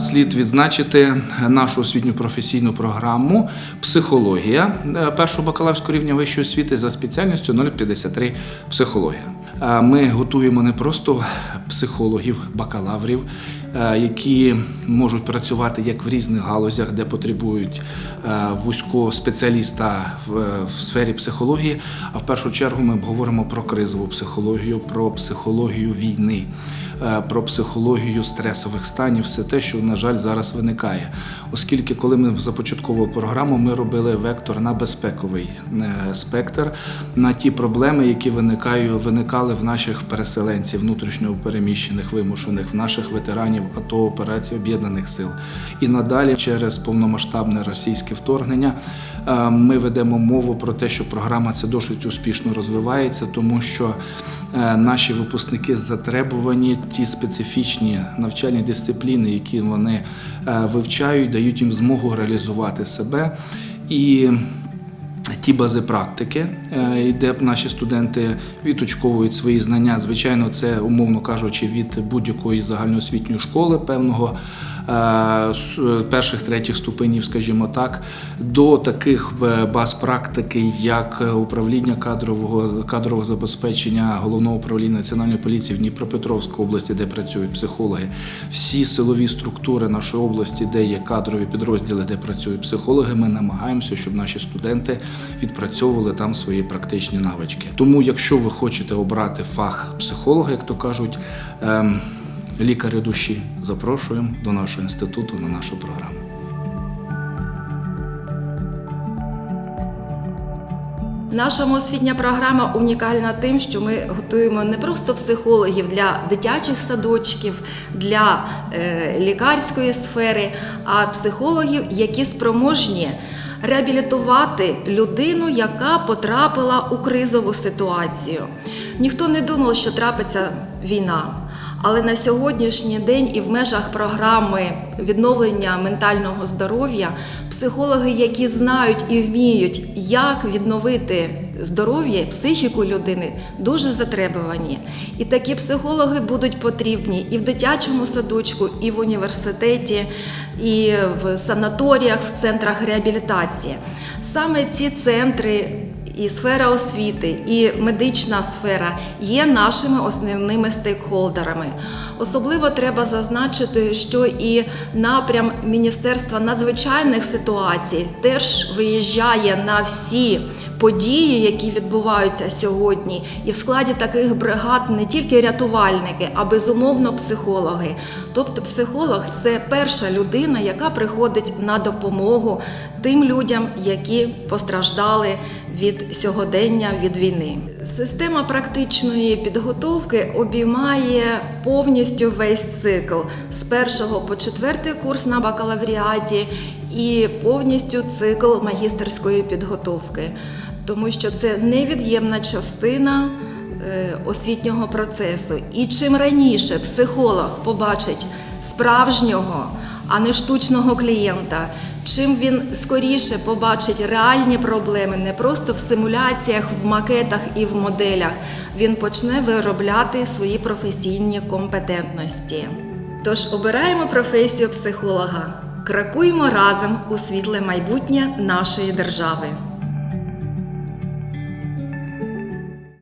слід відзначити нашу освітню професійну програму Психологія е, першого бакалаврського рівня вищої освіти за спеціальністю 053 психологія. Е, Ми готуємо не просто психологів, бакалаврів, е, які можуть працювати як в різних галузях, де потребують е, вузького спеціаліста в, сфері психології. А в першу чергу ми говоримо про кризову психологію, про психологію війни. е, Про психологію стресових станів, все те, що, на жаль, зараз виникає. Оскільки, коли ми започатковували програму, ми робили вектор на безпековий спектр, на ті проблеми, які виникали в наших переселенців, внутрішньо переміщених, вимушених, наших ветеранів АТО операцій Об'єднаних Сил. І надалі, через повномасштабне російське вторгнення, е, ми ведемо мову про те, що програма ця досить успішно розвивається, тому що е, наші випускники затребувані ті специфічні навчальні дисципліни, які вони е, вивчають, дають їм змогу реалізувати себе. І ті бази практики, е, де наші студенти відточковують свої знання. Звичайно, це умовно кажучи, від будь-якої загальноосвітньої школи певного е, перших третіх ступенів, скажімо так, до таких е, баз практики, як управління кадрового кадрового забезпечення головного управління національної поліції в Дніпропетровській області, де працюють психологи, всі силові структури нашої області, де є кадрові підрозділи, де працюють психологи. Ми намагаємося, щоб наші студенти відпрацьовували там свої практичні навички. Тому, якщо ви хочете обрати фах психолога, як то кажуть, ем, лікаря душі, запрошуємо до нашого інституту на нашу програму. Наша освітня програма унікальна тим, що ми готуємо не просто психологів для дитячих садочків, для е, лікарської сфери, а психологів, які спроможні реабілітувати людину, яка потрапила у кризову ситуацію. Ніхто не думав, що трапиться війна. Але на сьогоднішній день і в межах програми відновлення ментального здоров'я психологи, які знають і вміють, як відновити здоров'я, психіку людини, дуже затребувані. І такі психологи будуть потрібні і в дитячому садочку, і в університеті, і в санаторіях, в центрах реабілітації. Саме ці центри і сфера освіти, і медична сфера є нашими основними стейкхолдерами. Особливо треба зазначити, що і напрям Міністерства надзвичайних ситуацій теж виїжджає на всі події, які відбуваються сьогодні, і в складі таких бригад не тільки рятувальники, а безумовно психологи. Тобто, психолог це перша людина, яка приходить на допомогу тим людям, які постраждали від сьогодення від війни. Система практичної підготовки обіймає повністю весь цикл з першого по четвертий курс на бакалавріаті і повністю цикл магістерської підготовки, тому що це невід'ємна частина е, освітнього процесу. І чим раніше психолог побачить справжнього, а не штучного клієнта, чим він скоріше побачить реальні проблеми, не просто в симуляціях, в макетах і в моделях, він почне виробляти свої професійні компетентності. Тож обираємо професію психолога, крокуємо разом у світле майбутнє нашої держави.